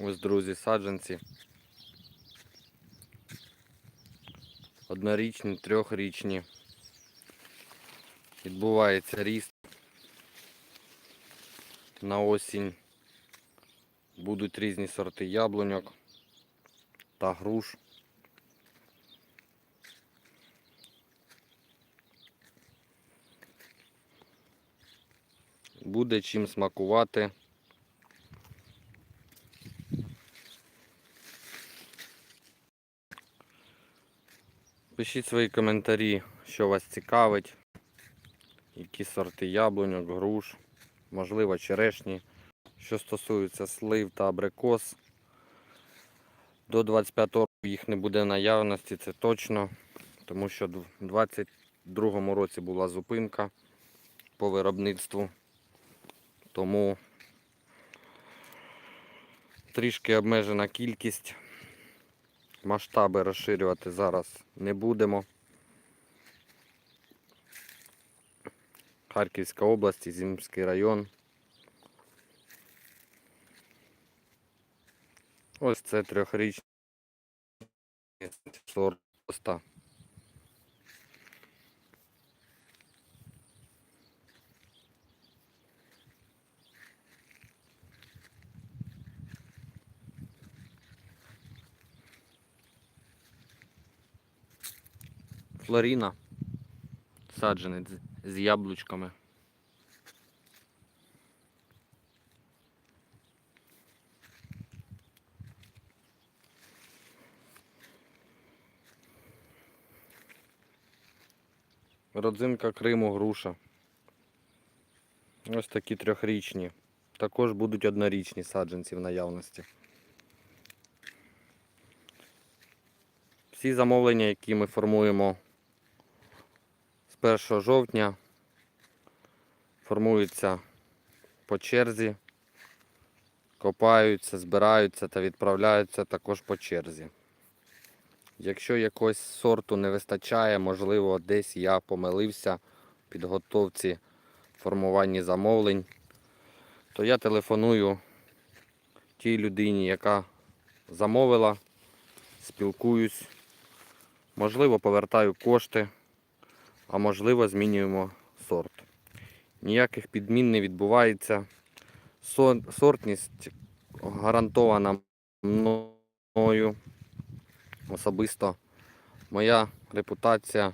Ось, друзі, саджанці. Однорічні, трьохрічні. Відбувається ріст. На осінь будуть різні сорти яблуньок та груш. Буде чим смакувати. Пишіть свої коментарі, що вас цікавить, які сорти яблуньок, груш, можливо, черешні. Що стосується слив та абрикос, до 25 року їх не буде наявності, це точно, тому що в 22 році була зупинка по виробництву. Тому трішки обмежена кількість. Масштаби розширювати зараз не будемо. Харківська область, Зімський район. Ось це трьохрічний сорт поста. Флоріна. Саджанець з- яблучками. Родзинка Криму груша. Ось такі трьохрічні. Також будуть однорічні саджанці в наявності. Всі замовлення, які ми формуємо з 1 жовтня, формуються по черзі, копаються, збираються та відправляються також по черзі. Якщо якогось сорту не вистачає, можливо, десь я помилився в підготовці формуванні замовлень, то я телефоную тій людині, яка замовила, спілкуюсь, можливо, повертаю кошти, а можливо, змінюємо сорт. Ніяких підмін не відбувається. Сортність гарантована мною особисто. Моя репутація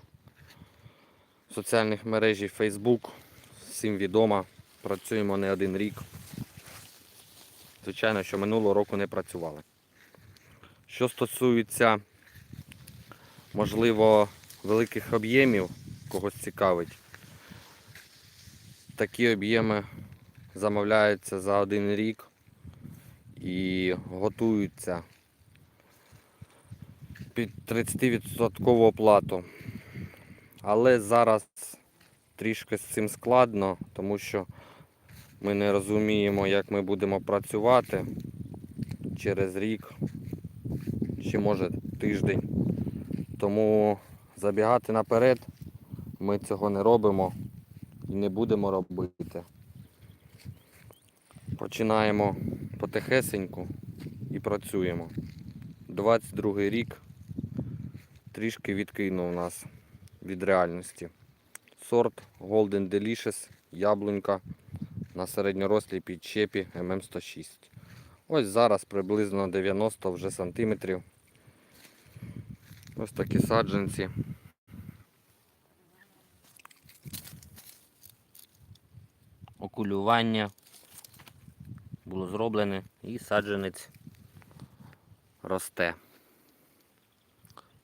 в соціальних мережі Facebook всім відома. Працюємо не один рік. Звичайно, що минулого року не працювали. Що стосується, можливо, великих об'ємів, когось цікавить, такі об'єми замовляються за один рік і готуються під 30% оплату. Але зараз трішки з цим складно, тому що ми не розуміємо, як ми будемо працювати через рік чи може тиждень. Тому забігати наперед ми цього не робимо і не будемо робити. Починаємо потихесеньку і працюємо. 22 рік трішки відкинув нас від реальності. Сорт Golden Delicious, яблунька на середньорослій підчепі ММ106. Ось зараз приблизно 90 вже сантиметрів. Ось такі саджанці. Окулювання було зроблене і саджанець росте.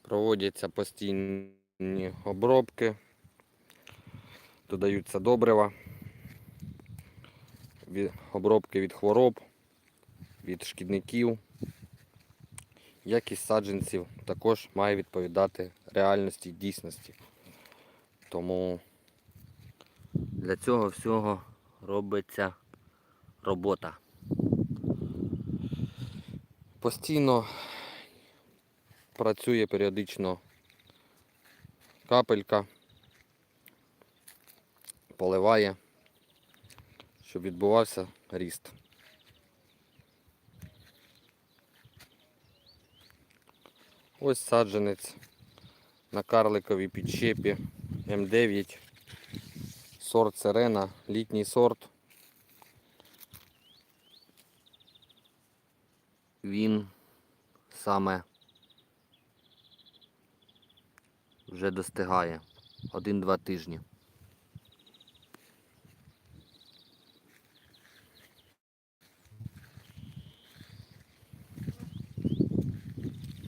Проводяться постійні обробки, додаються добрива, обробки від хвороб, від шкідників. Якість саджанців також має відповідати реальності дійсності. Тому для цього всього робиться робота. Постійно працює періодично капелька, поливає, щоб відбувався ріст. Ось саджанець на карликовій підщепі М9. Сорт сирена, літній сорт. Він саме вже достигає один-два тижні.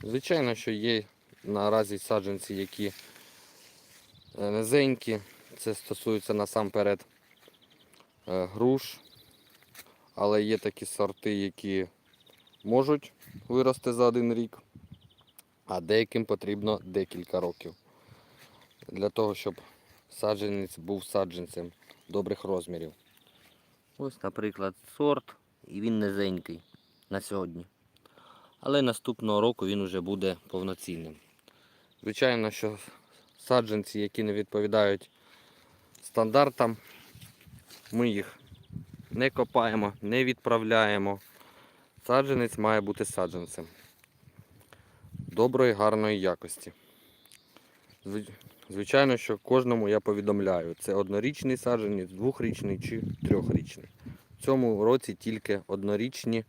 Звичайно, що є наразі саджанці, які е, низенькі. Це стосується насамперед е, груш, але є такі сорти, які можуть вирости за один рік, а деяким потрібно декілька років для того, щоб саджанець був саджанцем добрих розмірів. Ось, наприклад, сорт, і він низенький на сьогодні. Але наступного року він вже буде повноцінним. Звичайно, що саджанці, які не відповідають стандартам, ми їх не копаємо, не відправляємо. Саджанець має бути саджанцем доброї, гарної якості. Звичайно, що кожному я повідомляю, це однорічний саджанець, двохрічний чи трьохрічний. В цьому році тільки однорічні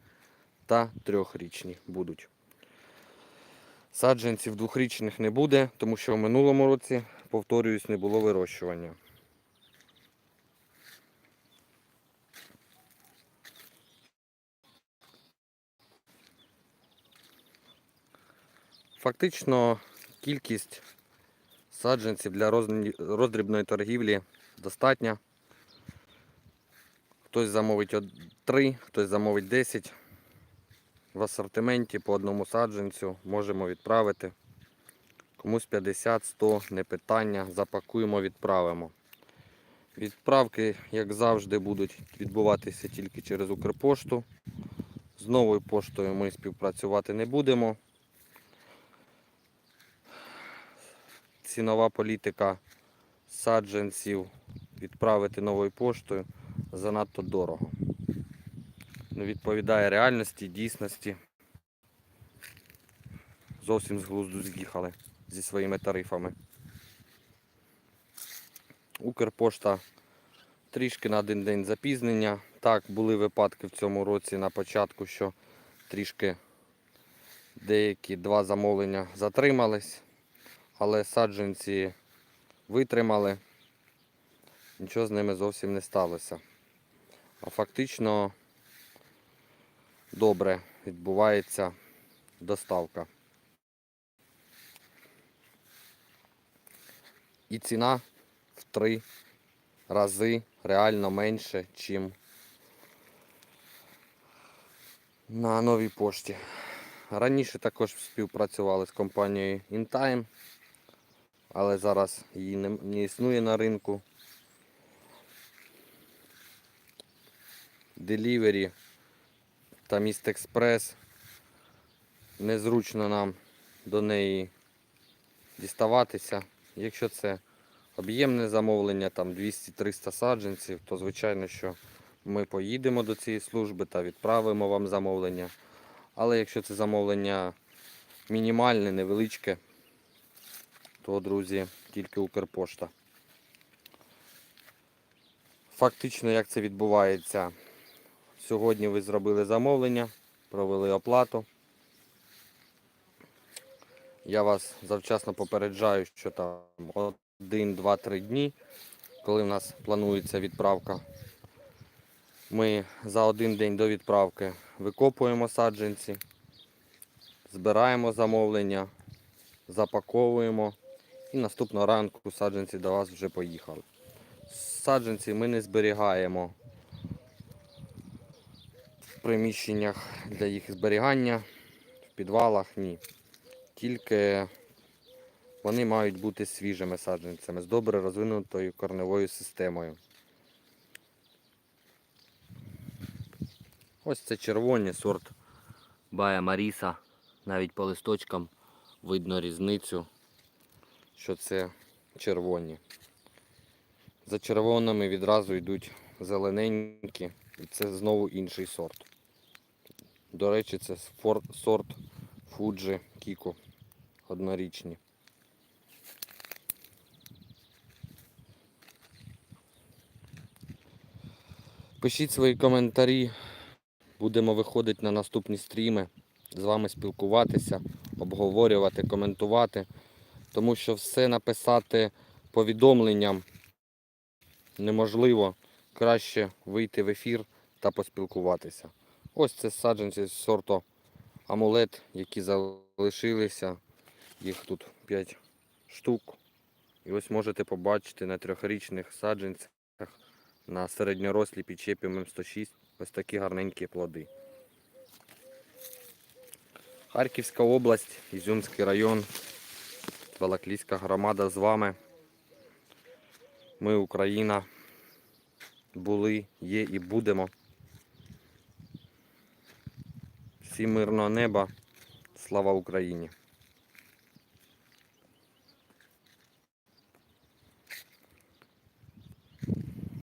та трьохрічні будуть. Саджанців двохрічних не буде, тому що в минулому році, повторююсь, не було вирощування. Фактично кількість саджанців для роздрібної торгівлі достатня. Хтось замовить 3, хтось замовить 10. В асортименті по одному саджанцю можемо відправити. Комусь 50-100, не питання. Запакуємо, відправимо. Відправки, як завжди, будуть відбуватися тільки через Укрпошту. З новою поштою ми співпрацювати не будемо. Цінова політика саджанців відправити новою поштою занадто дорого. Не відповідає реальності, дійсності. Зовсім з глузду з'їхали зі своїми тарифами. Укрпошта трішки на один день запізнення. Так, були випадки в цьому році на початку, що трішки деякі два замовлення затримались, але саджанці витримали, нічого з ними зовсім не сталося. А фактично добре відбувається доставка. І ціна в три рази реально менше, чим на новій пошті. Раніше також співпрацювали з компанією InTime, але зараз її не, не існує на ринку. Delivery та Міст Експрес. Незручно нам до неї діставатися. Якщо це об'ємне замовлення, там 200-300 саджанців, то звичайно, що ми поїдемо до цієї служби та відправимо вам замовлення. Але якщо це замовлення мінімальне, невеличке, то, друзі, тільки Укрпошта. Фактично, як це відбувається? Сьогодні ви зробили замовлення, провели оплату. Я вас завчасно попереджаю, що там 1, 2, 3 дні, коли в нас планується відправка. Ми за один день до відправки викопуємо саджанці, збираємо замовлення, запаковуємо і наступного ранку саджанці до вас вже поїхали. Саджанці ми не зберігаємо в приміщеннях для їх зберігання, в підвалах ні. Тільки вони мають бути свіжими саджанцями з добре розвинутою корневою системою. Ось це червоні сорт Бая Маріса. Навіть по листочкам видно різницю, що це червоні. За червоними відразу йдуть зелененькі, і це знову інший сорт. До речі, це сорт Fuji Kiko. однорічні. Пишіть свої коментарі. Будемо виходити на наступні стріми, з вами спілкуватися, обговорювати, коментувати. Тому що все написати повідомленням неможливо. Краще вийти в ефір та поспілкуватися. Ось це саджанці з сорту амулет, які залишилися. Їх тут 5 штук. І ось можете побачити на трьохрічних саджанцях на середньорослій підчепі ММ106 ось такі гарненькі плоди. Харківська область, Ізюмський район, Балаклійська громада з вами. Ми Україна. Були, є і будемо. Всі мирного неба. Слава Україні!